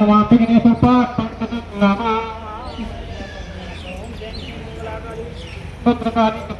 Kamating ini po pa, naman. Putrakanin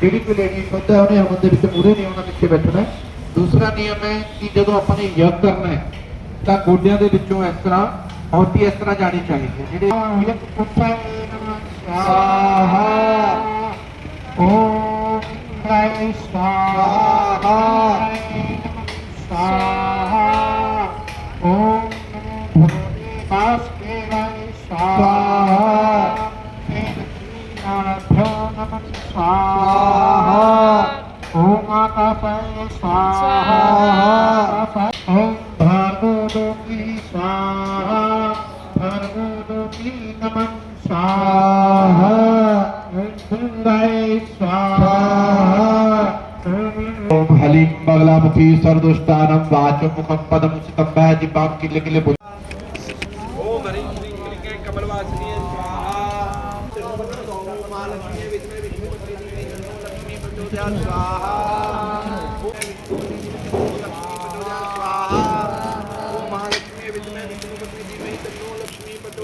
ਜਿਹੜੀ ਕੋਈ lady ਸ਼ੁੱਧ ਉਹਨੇ ਹਮਨ ਦੇ ਵਿੱਚ ਮੂਰੇ ਨਹੀਂ ਆਉਣਾ ਪਿੱਛੇ ਬੈਠਣਾ ਦੂਸਰਾ ਨਿਯਮ ਹੈ ਕਿ ਜਦੋਂ ਆਪਾਂ ਨੇ ਯਗ ਕਰਨਾ ਹੈ ਤਾਂ ਗੋਡਿਆਂ ਦੇ ਵਿੱਚੋਂ ਇਸ ਤਰ੍ਹਾਂ ਬਹੁਤੀ ਇਸ ਤਰ੍ਹਾਂ ਜਾਣੀ ਚਾਹੀਦੀ ਹੈ। ਜਿਹੜੇ ਇੱਕ ਪੁੱਪਾ ਸਾਹਾ ਓਮ ਨਾਇ ਸਾਹਾ ਸਾਹਾ ਓਮ ਪਾਸ ਕੇ ਨਾਇ ਸਾਹਾ ਸਾਹਾ ਓਮ ਆਕਾਸ਼ੈ ਸਾਹਾ ਓਮ ਭਾਰਗੋ ਦੋਗੀ ਸਾਹਾ नमः स्वाहा हलीम बगलामुखी सर्दुष्टानम वाचो मुखम पदम सितम जिबाम किले किले बुद्ध ओम हरि श्री के कमलवासिनी स्वाहा ओम मालक्ष्मी विद्मे विष्णु लक्ष्मी प्रचोदयात् स्वाहा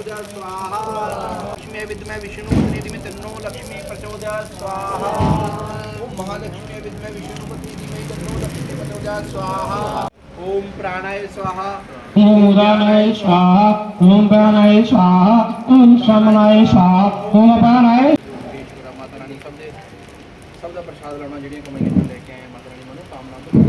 प्रचोदया स्वाहा लक्ष्मी विद्मे विष्णु पत्नी धीमहि तन्नो लक्ष्मी प्रचोदया स्वाहा ओम महालक्ष्मी विद्मे विष्णु पत्नी धीमहि तन्नो लक्ष्मी प्रचोदया स्वाहा ओम प्राणाय स्वाहा ओम उदानाय स्वाहा ओम प्राणाय स्वाहा ओम समनाय स्वाहा ओम अपानाय ਪਰਮੇਸ਼ਵਰਾ ਮਾਤਾ ਰਾਣੀ ਸਭ ਦੇ ਸਭ ਦਾ ਪ੍ਰਸ਼ਾਦ ਲੈਣਾ ਜਿਹੜੀਆਂ ਕਮਾਈਆਂ ਤੋਂ ਲੈ ਕੇ ਆਏ ਮਾਤਾ ਰਾਣੀ ਮਨੋ ਕਾਮਨਾ ਤੋਂ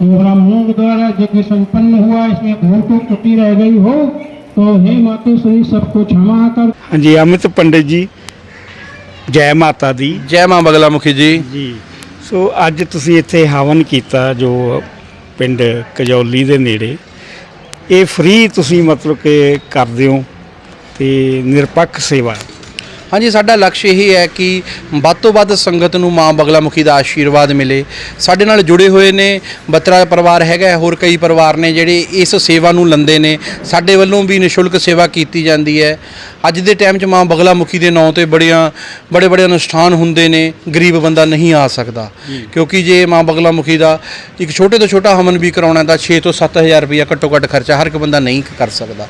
जो ब्राह्मणों के द्वारा यज्ञ संपन्न हुआ इसमें भूल तो त्रुटि रह गई हो तो हे माता श्री सबको क्षमा कर ਹਾਂਜੀ ਅਮਿਤ ਪੰਡਿਤ ਜੀ ਜੈ ਮਾਤਾ ਦੀ ਜੈ ਮਾਂ ਬਗਲਾ ਮੁਖੀ ਜੀ ਜੀ ਸੋ ਅੱਜ ਤੁਸੀਂ ਇੱਥੇ ਹਵਨ ਕੀਤਾ ਜੋ ਪਿੰਡ ਕਜੌਲੀ ਦੇ ਨੇੜੇ ਇਹ ਫ੍ਰੀ ਤੁਸੀਂ ਮਤਲਬ ਕਿ ਕਰਦੇ ਹੋ ਤੇ ਨਿਰਪੱਖ ਸੇਵਾ ਹਾਂਜੀ ਸਾਡਾ ਲਕਸ਼ ਇਹੀ ਹੈ ਕਿ ਵੱਧ ਤੋਂ ਵੱਧ ਸੰਗਤ ਨੂੰ ਮਾਂ ਬਗਲਾ ਮੁਖੀ ਦਾ ਆਸ਼ੀਰਵਾਦ ਮਿਲੇ। ਸਾਡੇ ਨਾਲ ਜੁੜੇ ਹੋਏ ਨੇ ਬੱਤਰਾ ਪਰਿਵਾਰ ਹੈਗਾ ਹੋਰ ਕਈ ਪਰਿਵਾਰ ਨੇ ਜਿਹੜੇ ਇਸ ਸੇਵਾ ਨੂੰ ਲੰਦੇ ਨੇ। ਸਾਡੇ ਵੱਲੋਂ ਵੀ ਨਿਸ਼ੁਲਕ ਸੇਵਾ ਕੀਤੀ ਜਾਂਦੀ ਹੈ। ਅੱਜ ਦੇ ਟਾਈਮ 'ਚ ਮਾਂ ਬਗਲਾ ਮੁਖੀ ਦੇ ਨਾਂ ਤੇ ਬੜੀਆਂ ਬੜੇ ਬੜੇ ਅਨੁਸ਼ਠਾਨ ਹੁੰਦੇ ਨੇ ਗਰੀਬ ਬੰਦਾ ਨਹੀਂ ਆ ਸਕਦਾ। ਕਿਉਂਕਿ ਜੇ ਮਾਂ ਬਗਲਾ ਮੁਖੀ ਦਾ ਇੱਕ ਛੋਟੇ ਤੋਂ ਛੋਟਾ ਹਵਨ ਵੀ ਕਰਾਉਣਾ ਤਾਂ 6 ਤੋਂ 7000 ਰੁਪਇਆ ਘੱਟੋ ਘੱਟ ਖਰਚਾ ਹਰ ਇੱਕ ਬੰਦਾ ਨਹੀਂ ਕਰ ਸਕਦਾ।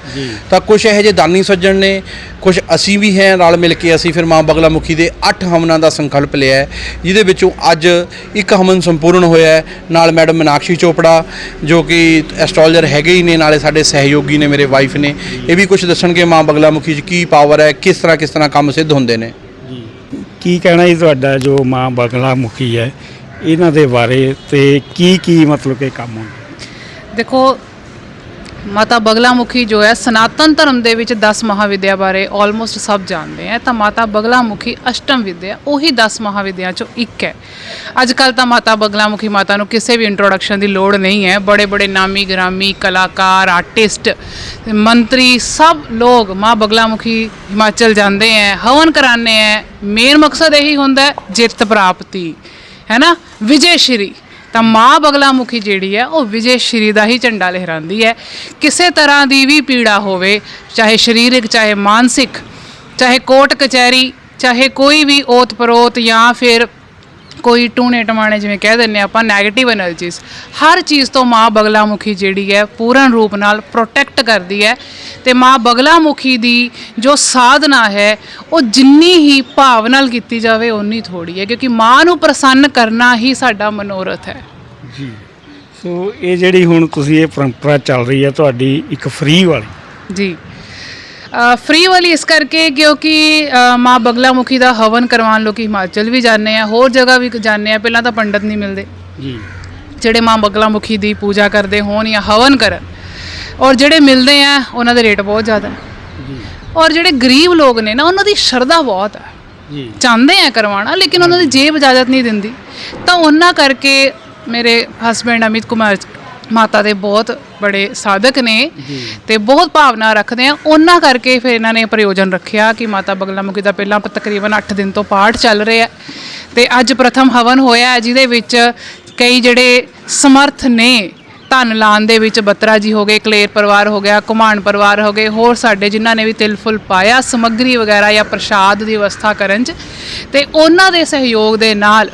ਤਾਂ ਕੁਝ ਇਹੋ ਜਿਹੇ ਦਾਨੀ ਸੱਜਣ ਨੇ ਕੁਝ ਅਸੀਂ ਵੀ ਹੈ ਨਾਲ ਮਿਲ ਕੇ ਅਸੀਂ ਫਿਰ ਮਾਂ ਬਗਲਾ ਮੁਖੀ ਦੇ 8 ਹਵਨਾਂ ਦਾ ਸੰਕਲਪ ਲਿਆ ਹੈ ਜਿਹਦੇ ਵਿੱਚੋਂ ਅੱਜ ਇੱਕ ਹਵਨ ਸੰਪੂਰਨ ਹੋਇਆ ਹੈ ਨਾਲ ਮੈਡਮ ਮਨਾਕਸ਼ੀ ਚੋਪੜਾ ਜੋ ਕਿ ਐਸਟ੍ਰੋਲੋਜਰ ਹੈਗੇ ਹੀ ਨੇ ਨਾਲੇ ਸਾਡੇ ਸਹਿਯੋਗੀ ਨੇ ਮੇਰੇ ਵਾਈਫ ਨੇ। ਇਹ ਵੀ ਕੁਝ ਦੱਸਣਗੇ ਮਾਂ ਬਗਲਾ ਮੁਖੀ 'ਚ ਕੀ ਪਾਵਰ ਹੈ ਕਿਸ ਤਰ੍ਹਾਂ ਕਿਸ ਤਰ੍ਹਾਂ ਕੰਮ ਸਿੱਧ ਹੁੰਦੇ ਨੇ? ਕੀ ਕਹਿਣਾ ਜੀ ਤੁਹਾਡਾ ਜੋ ਮਾਂ ਬਗਲਾ ਮੁਖੀ ਹੈ ਇਹਨਾਂ ਦੇ ਬਾਰੇ ਤੇ ਕੀ ਕੀ ਮਤਲਬ ਕਿ ਕੰਮ ਹੁੰਦੇ ਦੇਖੋ ਮਾਤਾ ਬਗਲਾਮੁਖੀ ਜੋ ਹੈ, ਸਨਾਤਨ ਧਰਮ ਦੇ ਵਿੱਚ 10 ਮਹਾਵਿਦਿਆ ਬਾਰੇ ਆਲਮੋਸਟ ਸਭ ਜਾਣਦੇ ਆ। ਤਾਂ ਮਾਤਾ ਬਗਲਾਮੁਖੀ ਅਸ਼ਟਮ ਵਿਦਿਆ, ਉਹੀ 10 ਮਹਾਵਿਦਿਆ ਚੋਂ ਇੱਕ ਹੈ। ਅੱਜ ਕੱਲ ਤਾਂ ਮਾਤਾ ਬਗਲਾਮੁਖੀ ਮਾਤਾ ਨੂੰ ਕਿਸੇ ਵੀ ਇੰਟਰੋਡਕਸ਼ਨ ਦੀ ਲੋੜ ਨਹੀਂ ਹੈ। ਬੜੇ ਬੜੇ ਨਾਮੀ ਗ੍ਰਾਮੀ ਕਲਾਕਾਰ ਆਰਟਿਸਟ ਮੰਤਰੀ, ਸਭ ਲੋਕ ਮਾਂ ਬਗਲਾਮੁਖੀ ਹਿਮਾਚਲ ਜਾਂਦੇ ਹੈ ਹਵਨ ਕਰਾਣੇ ਹੈ ਮੇਨ ਮਕਸਦ ਇਹੀ ਹੁੰਦਾ ਹੈ ਜਿੱਤ ਪ੍ਰਾਪਤੀ, ਹੈ ਨਾ? ਵਿਜੇ ਸ਼੍ਰੀ। ਤਾਂ ਮਾਂ ਬਗਲਾਮੁਖੀ ਜਿਹੜੀ ਹੈ, ਉਹ ਵਿਜੇ ਸ਼੍ਰੀ ਦਾ ਹੀ ਝੰਡਾ ਲਹਿਰਾਉਂਦੀ ਹੈ। ਕਿਸੇ ਤਰ੍ਹਾਂ ਦੀ ਵੀ ਪੀੜਾ ਹੋਵੇ, ਚਾਹੇ ਸਰੀਰਕ, ਚਾਹੇ ਮਾਨਸਿਕ, ਚਾਹੇ ਕੋਰਟ ਕਚਹਿਰੀ, ਚਾਹੇ ਕੋਈ ਵੀ ਓਤ ਪਰੋਤ ਜਾਂ ਫਿਰ ਕੋਈ ਟੂਣੇ ਟਮਾਣੇ ਜਿਵੇਂ ਕਹਿ ਦਿੰਨੇ ਆਪਾਂ 네ਗੇਟਿਵ એનર્ਜੀਜ਼ ਹਰ ਚੀਜ਼ ਤੋਂ ਮਾਂ ਬਗਲਾਮੁਖੀ ਜਿਹੜੀ ਹੈ ਪੂਰਨ ਰੂਪ ਨਾਲ ਪ੍ਰੋਟੈਕਟ ਕਰਦੀ ਹੈ। ਤੇ ਮਾਂ ਬਗਲਾ ਮੁਖੀ ਦੀ ਜੋ ਸਾਧਨਾ ਹੈ ਉਹ ਜਿੰਨੀ ਹੀ ਭਾਵ ਨਾਲ ਕੀਤੀ ਜਾਵੇ ਓਨੀ ਥੋੜੀ ਹੈ। ਕਿਉਂਕਿ ਮਾਂ ਨੂੰ ਪ੍ਰਸੰਨ ਕਰਨਾ ਹੀ ਸਾਡਾ ਮਨੋਰਥ ਹੈ। ਜੀ। ਸੋ ਇਹ ਜਿਹੜੀ ਹੁਣ ਤੁਸੀਂ ਇਹ ਪਰੰਪਰਾ ਚੱਲ ਰਹੀ ਹੈ ਤੁਹਾਡੀ ਇੱਕ ਫ੍ਰੀ ਵਾਲੀ। ਜੀ। ਫ੍ਰੀ ਵਾਲੀ ਇਸ ਕਰਕੇ ਕਿਉਂਕਿ ਅ, ਮਾਂ ਬਗਲਾਮੁਖੀ ਦਾ ਹਵਨ ਕਰਵਾਉਣ ਲੋਕੀ ਹਿਮਾਚਲ ਵੀ ਜਾਂਦੇ ਆ ਹੋਰ ਜਗ੍ਹਾ ਵੀ ਜਾਂਦੇ ਆ ਪਹਿਲਾਂ ਤਾਂ ਪੰਡਤ ਨਹੀਂ ਮਿਲਦੇ। ਜੀ। ਜਿਹੜੇ ਮਾਂ ਬਗਲਾਮੁਖੀ ਦੀ ਪੂਜਾ ਕਰਦੇ ਹੋਣ ਜਾਂ ਹਵਨ ਕਰਨ ਔਰ ਜਿਹੜੇ ਮਿਲਦੇ ਆ ਉਹਨਾਂ ਦੇ ਰੇਟ ਬਹੁਤ ਜ਼ਿਆਦਾ। ਹੈ। ਜੀ। ਔਰ ਜਿਹੜੇ ਗਰੀਬ ਲੋਕ ਨੇ ਨਾ ਉਹਨਾਂ ਦੀ ਸ਼ਰਧਾ ਬਹੁਤ ਹੈ ਜੀ। ਚਾਹੁੰਦੇ ਆ ਕਰਵਾਉਣਾ ਲੇਕਿਨ ਉਹਨਾਂ ਦੀ ਜੇਬ ਇਜਾਜ਼ਤ ਨਹੀਂ ਦਿੰਦੀ। ਤਾਂ ਉਹਨਾਂ ਕਰਕੇ ਮੇਰੇ ਹਸਬੰਡ ਅਮਿਤ ਕੁਮਾਰ ਮਾਤਾ ਦੇ ਬਹੁਤ ਬੜੇ ਸਾਧਕ ਨੇ ਤੇ ਬਹੁਤ ਭਾਵਨਾ ਰੱਖਦੇ ਆ। ਉਹਨਾਂ ਕਰਕੇ ਫਿਰ ਇਹਨਾਂ ਨੇ ਪ੍ਰਯੋਜਨ ਰੱਖਿਆ ਕਿ ਮਾਤਾ ਬਗਲਾ ਮੁਖੀ ਦਾ ਪਹਿਲਾਂ ਤਕਰੀਬਨ 8 ਦਿਨ ਤੋਂ ਪਾਠ ਚੱਲ ਰਿਹਾ ਹੈ। ਤੇ ਅੱਜ ਪ੍ਰਥਮ ਹਵਨ ਹੋਇਆ ਹੈ, ਜਿਹਦੇ ਵਿੱਚ ਕਈ ਜਿਹੜੇ ਸਮਰਥ ਨੇ ਧਨ ਲਾਣ ਦੇ ਵਿੱਚ ਬੱਤਰਾ ਜੀ ਹੋ ਗਏ ਕਲੇਰ ਪਰਿਵਾਰ ਹੋ ਗਿਆ ਕੁਮਾਨ ਪਰਿਵਾਰ ਹੋ ਗਏ ਹੋਰ ਸਾਡੇ ਜਿਨ੍ਹਾਂ ਨੇ ਵੀ ਤਿਲ ਫੁੱਲ ਪਾਇਆ ਸਮੱਗਰੀ ਵਗੈਰਾ ਜਾਂ ਪ੍ਰਸ਼ਾਦ ਦੀ ਵਿਵਸਥਾ ਕਰਨ 'ਚ। ਤੇ ਉਹਨਾਂ ਦੇ ਸਹਿਯੋਗ ਦੇ ਨਾਲ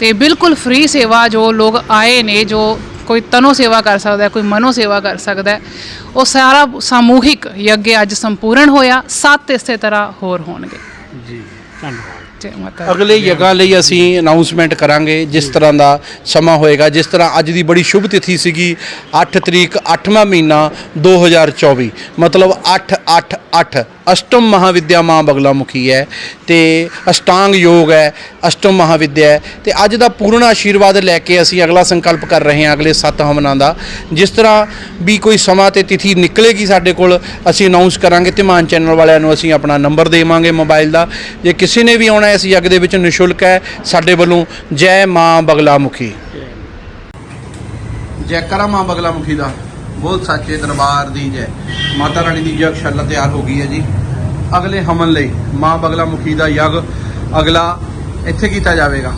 ਤੇ ਬਿਲਕੁਲ ਫ੍ਰੀ ਸੇਵਾ ਜੋ ਲੋਕ ਆਏ ਨੇ ਜੋ ਕੋਈ ਤਨੋ ਸੇਵਾ ਕਰ ਸਕਦਾ ਹੈ, ਕੋਈ ਮਨੋ ਸੇਵਾ ਕਰ ਸਕਦਾ ਹੈ, ਉਹ ਸਾਰਾ ਸਮੂਹਿਕ ਯੱਗ ਅੱਜ ਸੰਪੂਰਨ ਹੋਇਆ ਸੱਤ ਇਸੇ ਤਰ੍ਹਾਂ ਹੋਰ ਹੋਣਗੇ। ਜੀ ਧੰਨਵਾਦ। ਅਗਲੇ ਯਗਾ ਲਈ ਅਸੀਂ ਅਨਾਉਂਸਮੈਂਟ ਕਰਾਂਗੇ ਜਿਸ ਤਰ੍ਹਾਂ ਦਾ ਸਮਾਂ ਹੋਏਗਾ ਜਿਸ ਤਰ੍ਹਾਂ ਅੱਜ ਦੀ ਬੜੀ ਸ਼ੁਭ ਤਿਥੀ ਸੀਗੀ 8 ਤਰੀਕ 8ਵਾਂ ਮਹੀਨਾ 2024 ਮਤਲਬ 8 8 8 ਅਸ਼ਟਮ ਮਹਾਵਿਦਿਆ ਮਾਂ ਬਗਲਾਮੁਖੀ ਹੈ ਤੇ ਅਸ਼ਟਾਂਗ ਯੋਗ ਹੈ ਅਸ਼ਟਮ ਮਹਾਵਿਦਿਆ ਹੈ। ਤੇ ਅੱਜ ਦਾ ਪੂਰਨ ਆਸ਼ੀਰਵਾਦ ਲੈ ਕੇ ਅਸੀਂ ਅਗਲਾ ਸੰਕਲਪ ਕਰ ਰਹੇ ਹਾਂ ਅਗਲੇ 7 ਹਵਨਾਂ ਦਾ। ਜਿਸ ਤਰ੍ਹਾਂ ਵੀ ਕੋਈ ਸਮਾਂ ਤੇ ਤਿਥੀ ਨਿਕਲੇਗੀ ਸਾਡੇ ਕੋਲ ਅਸੀਂ ਅਨਾਉਂਸ ਕਰਾਂਗੇ। ਧੀਮਾਨ ਚੈਨਲ ਵਾਲਿਆਂ ਨੂੰ ਅਸੀਂ ਆਪਣਾ ਨੰਬਰ ਦੇਵਾਂਗੇ ਮੋਬਾਈਲ ਦਾ। ਜੇ ਕਿਸੇ ਨੇ ਵੀ ਆਉਣਾ ਹੈ ਇਸ ਯੱਗ ਦੇ ਵਿੱਚ ਨਿਸ਼ੁਲਕ ਹੈ। ਸਾਡੇ ਵੱਲੋਂ ਜੈ ਮਾਂ ਬਗਲਾਮੁਖੀ। ਜੈਕਾਰਾ ਮਾਂ ਬਗਲਾਮੁਖੀ ਦਾ ਬੋਲ ਸੱਚੇ ਦਰਬਾਰ ਦੀ ਜੈ। ਮਾਤਾ ਰਾਣੀ ਦੀ ਯਗਸ਼ਾਲਾ ਤਿਆਰ ਹੋ ਗਈ ਹੈ ਜੀ। ਅਗਲੇ ਹਮਨ ਲਈ ਮਾਂ ਬਗਲਾਮੁਖੀ ਦਾ ਯੱਗ ਅਗਲਾ ਇੱਥੇ ਕੀਤਾ ਜਾਵੇਗਾ।